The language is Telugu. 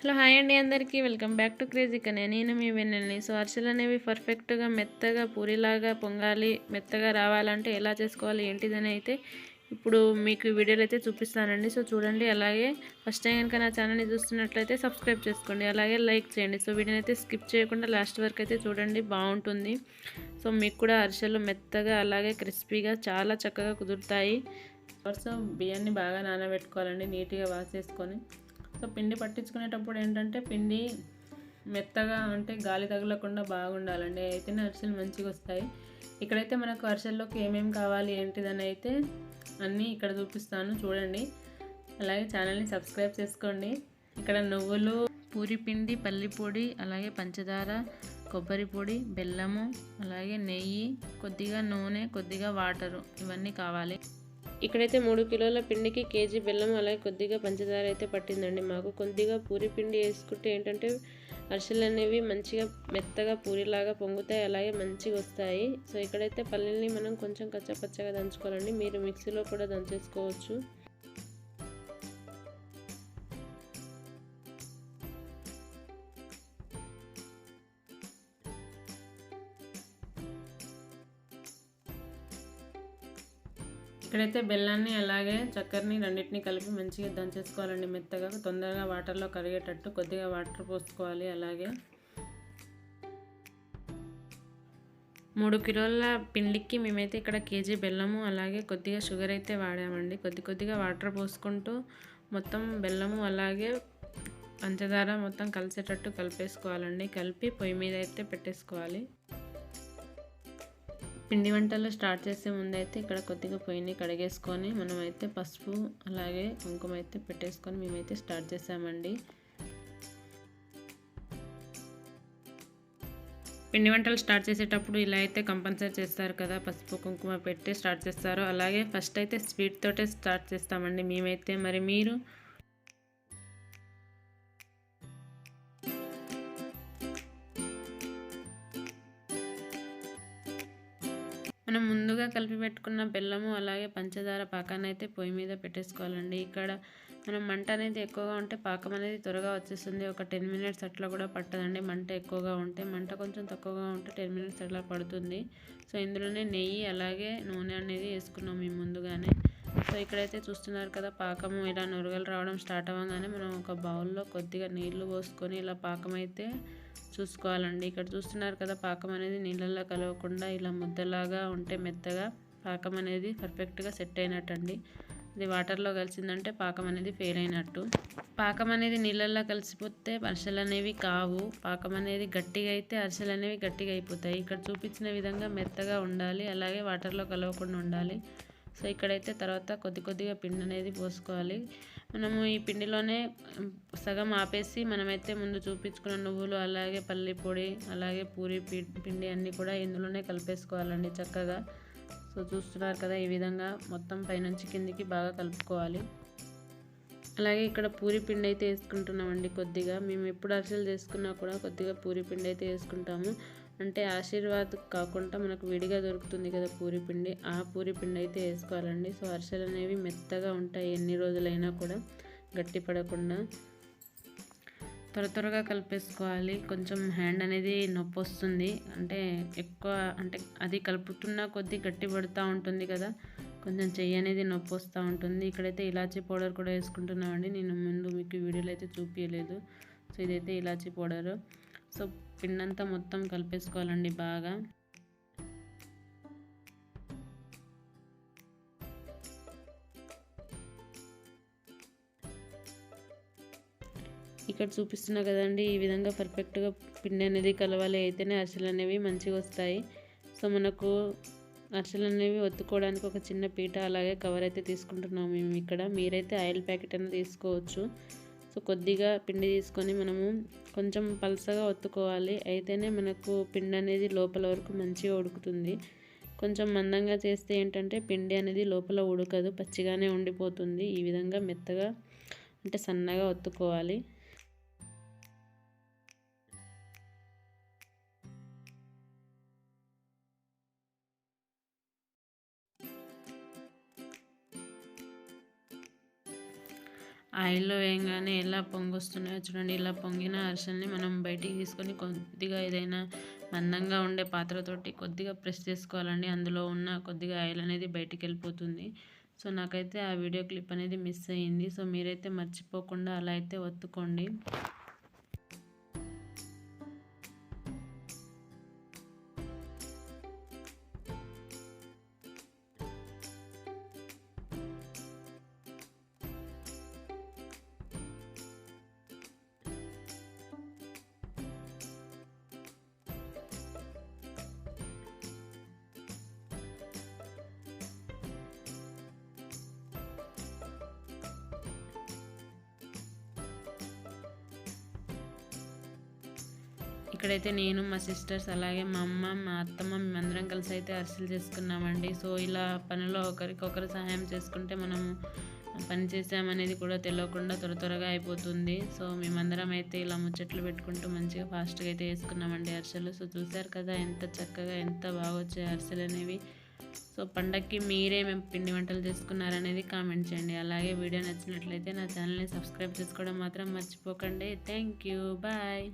హలో హాయ్ అండి అందరికీ. వెల్కమ్ బ్యాక్ టు క్రేజీ కనే నేను మీ వెన్నెల్ని. సో అరిసెలు అనేవి పర్ఫెక్ట్గా మెత్తగా పూరిలాగా పొంగాలి మెత్తగా రావాలంటే ఎలా చేసుకోవాలి ఏంటిదని అయితే ఇప్పుడు మీకు వీడియోలు అయితే చూపిస్తానండి. సో చూడండి అలాగే ఫస్ట్ టైం కనుక నా ఛానల్ని చూస్తున్నట్లయితే సబ్స్క్రైబ్ చేసుకోండి. అలాగే లైక్ చేయండి. సో వీడియోని అయితే స్కిప్ చేయకుండా లాస్ట్ వరకు అయితే చూడండి బాగుంటుంది. సో మీకు కూడా అరిసెలు మెత్తగా అలాగే క్రిస్పీగా చాలా చక్కగా కుదురుతాయి. సో బియ్యాన్ని బాగా నానబెట్టుకోవాలండి నీట్గా వాష్ చేసుకొని. సో పిండి పట్టించుకునేటప్పుడు ఏంటంటే పిండి మెత్తగా అంటే గాలి తగలకుండా బాగుండాలండి. అయితేనే అరిసెలు మంచిగా వస్తాయి. ఇక్కడైతే మనకు అరిసెల్లోకి ఏమేమి కావాలి ఏంటిదని అయితే అన్నీ ఇక్కడ చూపిస్తాను. చూడండి. అలాగే ఛానల్ని సబ్స్క్రైబ్ చేసుకోండి. ఇక్కడ నువ్వులు పూరి పిండి పల్లిపొడి అలాగే పంచదార కొబ్బరి పొడి బెల్లము అలాగే నెయ్యి కొద్దిగా నూనె కొద్దిగా వాటరు ఇవన్నీ కావాలి. ఇక్కడైతే మూడు కిలోల పిండికి కేజీ బెల్లం అలాగే కొద్దిగా పంచదార అయితే పట్టిందండి. మాకు కొద్దిగా పూరి పిండి వేసుకుంటే ఏంటంటే అరిసెలు అనేవి మంచిగా మెత్తగా పూరిలాగా పొంగుతాయి అలాగే మంచిగా వస్తాయి. సో ఇక్కడైతే పల్లెల్ని మనం కొంచెం కచ్చపచ్చగా దంచుకోవాలండి. మీరు మిక్సీలో కూడా దంచేసుకోవచ్చు. ఇక్కడైతే బెల్లాన్ని అలాగే చక్కెరని రెండింటిని కలిపి మంచిగా దంచేసుకోవాలండి మెత్తగా. తొందరగా వాటర్లో కరిగేటట్టు కొద్దిగా వాటర్ పోసుకోవాలి అలాగే. మూడు కిలోల పిండికి మేమైతే ఇక్కడ కేజీ బెల్లము అలాగే కొద్దిగా షుగర్ అయితే వాడామండి. కొద్ది కొద్దిగా వాటర్ పోసుకుంటూ మొత్తం బెల్లము అలాగే పంచదార మొత్తం కలిసేటట్టు కలిపేసుకోవాలండి. కలిపి పొయ్యి మీద అయితే పెట్టేసుకోవాలి. పిండి వంటలు స్టార్ట్ చేసే ముందు అయితే ఇక్కడ కొద్దిగా పొయ్యిని కడిగేసుకొని మనమైతే పసుపు అలాగే కుంకుమ అయితే పెట్టేసుకొని మేమైతే స్టార్ట్ చేసామండి. పిండి వంటలు స్టార్ట్ చేసేటప్పుడు ఇలా అయితే కంపల్సరీ చేస్తారు కదా పసుపు కుంకుమ పెట్టి స్టార్ట్ చేస్తారు. అలాగే ఫస్ట్ అయితే స్వీట్ తోటే స్టార్ట్ చేస్తామండి మేమైతే. మరి మీరు? మనం ముందుగా కలిపి పెట్టుకున్న బెల్లము అలాగే పంచదార పాకాన్ని అయితే పొయ్యి మీద పెట్టేసుకోవాలండి. ఇక్కడ మనం మంట అనేది ఎక్కువగా ఉంటే పాకం అనేది త్వరగా వచ్చేస్తుంది. ఒక టెన్ మినిట్స్ అట్లా కూడా పట్టదండి. మంట ఎక్కువగా ఉంటే మంట కొంచెం తక్కువగా ఉంటే టెన్ మినిట్స్ అట్లా పడుతుంది. సో ఇందులోనే నెయ్యి అలాగే నూనె అనేది వేసుకున్నాం మేము ముందుగానే. సో ఇక్కడైతే చూస్తున్నారు కదా పాకము ఇలా నురగలు రావడం స్టార్ట్ అవ్వగానే మనం ఒక బౌల్లో కొద్దిగా నీళ్ళు పోసుకొని ఇలా పాకం అయితే చూసుకోవాలండి. ఇక్కడ చూస్తున్నారు కదా పాకం అనేది నీళ్ళల్లో కలవకుండా ఇలా ముద్దలాగా ఉంటే మెత్తగా పాకం అనేది పర్ఫెక్ట్గా సెట్ అయినట్టండి. ఇది వాటర్లో కలిసిందంటే పాకం అనేది ఫెయిల్ అయినట్టు. పాకం అనేది నీళ్ళల్లో కలిసిపోతే అరిసెలు అనేవి కావు. పాకం అనేది గట్టిగా అయితే అరిసెలు అనేవి గట్టిగా అయిపోతాయి. ఇక్కడ చూపించిన విధంగా మెత్తగా ఉండాలి అలాగే వాటర్లో కలవకుండా ఉండాలి. సో ఇక్కడైతే తర్వాత కొద్ది కొద్దిగా పిండి అనేది పోసుకోవాలి. మనము ఈ పిండిలోనే సగం ఆపేసి మనమైతే ముందు చూపించుకున్న నువ్వులు అలాగే పల్లి పొడి అలాగే పూరి పిండి అన్నీ కూడా ఇందులోనే కలిపేసుకోవాలండి చక్కగా. సో చూస్తున్నారు కదా ఈ విధంగా మొత్తం పైనుంచి కిందికి బాగా కలుపుకోవాలి. అలాగే ఇక్కడ పూరి పిండి అయితే వేసుకుంటున్నామండి కొద్దిగా. మేము ఎప్పుడు అరిసెలు చేసుకున్నా కూడా కొద్దిగా పూరి పిండి అయితే వేసుకుంటాము. అంటే ఆశీర్వాద్ కాకుండా మనకు విడిగా దొరుకుతుంది కదా పూరి పిండి. ఆ పూరి పిండి అయితే వేసుకోవాలండి. సో అరిసెలు అనేవి మెత్తగా ఉంటాయి ఎన్ని రోజులైనా కూడా గట్టి పడకుండా. త్వర త్వరగా కలిపేసుకోవాలి. కొంచెం హ్యాండ్ అనేది నొప్పి వస్తుంది. అంటే ఎక్కువ అంటే అది కలుపుతున్న కొద్దీ గట్టి పడుతూ ఉంటుంది కదా. కొంచెం చెయ్యి అనేది నొప్పి వస్తూ ఉంటుంది. ఇక్కడైతే ఇలాచీ పౌడర్ కూడా వేసుకుంటున్నామండి. నేను ముందు మీకు వీడియోలో అయితే చూపించలేదు సో ఇదైతే ఇలాచీ పౌడరు. సో పిండంతా మొత్తం కలిపేసుకోవాలండి బాగా. ఇక్కడ చూపిస్తున్నా కదండి ఈ విధంగా పర్ఫెక్ట్గా పిండి అనేది కలవాలి. అయితేనే అరిసెలు అనేవి మంచిగా వస్తాయి. సో మనకు అరిసెలు అనేవి ఒత్తుకోవడానికి ఒక చిన్న పీట అలాగే కవర్ అయితే తీసుకుంటున్నాము మేము ఇక్కడ. మీరైతే ఆయిల్ ప్యాకెట్ అనేది తీసుకోవచ్చు. సో కొద్దిగా పిండి తీసుకొని మనము కొంచెం పలసగా ఒత్తుకోవాలి. అయితేనే మనకు పిండి అనేది లోపల వరకు మంచిగా ఉడుకుతుంది. కొంచెం మందంగా చేస్తే ఏంటంటే పిండి అనేది లోపల ఉడకదు పచ్చిగానే ఉండిపోతుంది. ఈ విధంగా మెత్తగా అంటే సన్నగా ఒత్తుకోవాలి. ఆయిల్లో వేయంగానే ఎలా పొంగొస్తున్నాయో చూడండి. ఇలా పొంగిన అరిసెల్ని మనం బయటికి తీసుకొని కొద్దిగా ఏదైనా మందంగా ఉండే పాత్రతోటి కొద్దిగా ప్రెస్ చేసుకోవాలండి. అందులో ఉన్న కొద్దిగా ఆయిల్ అనేది బయటికి వెళ్ళిపోతుంది. సో నాకైతే ఆ వీడియో క్లిప్ అనేది మిస్ అయ్యింది. సో మీరైతే మర్చిపోకుండా అలా అయితే ఒత్తుకోండి. ఇక్కడైతే నేను మా సిస్టర్స్ అలాగే మా అమ్మ మా అత్తమ్మ మేమందరం కలిసి అయితే అరిసెలు చేసుకున్నామండి. సో ఇలా పనిలో ఒకరికొకరు సహాయం చేసుకుంటే మనము పని చేసామనేది కూడా తెలియకుండా త్వర త్వరగా అయిపోతుంది. సో మేమందరం అయితే ఇలా ముచ్చట్లు పెట్టుకుంటూ మంచిగా ఫాస్ట్గా అయితే వేసుకున్నామండి అరిసెలు. సో చూసారు కదా ఎంత చక్కగా ఎంత బాగా వచ్చాయి అరిసెలు అనేవి. సో పండక్కి మీరే మేము పిండి వంటలు చేసుకున్నారనేది కామెంట్ చేయండి. అలాగే వీడియో నచ్చినట్లయితే నా ఛానల్ని సబ్స్క్రైబ్ చేసుకోవడం మాత్రం మర్చిపోకండి. Thank you. బాయ్.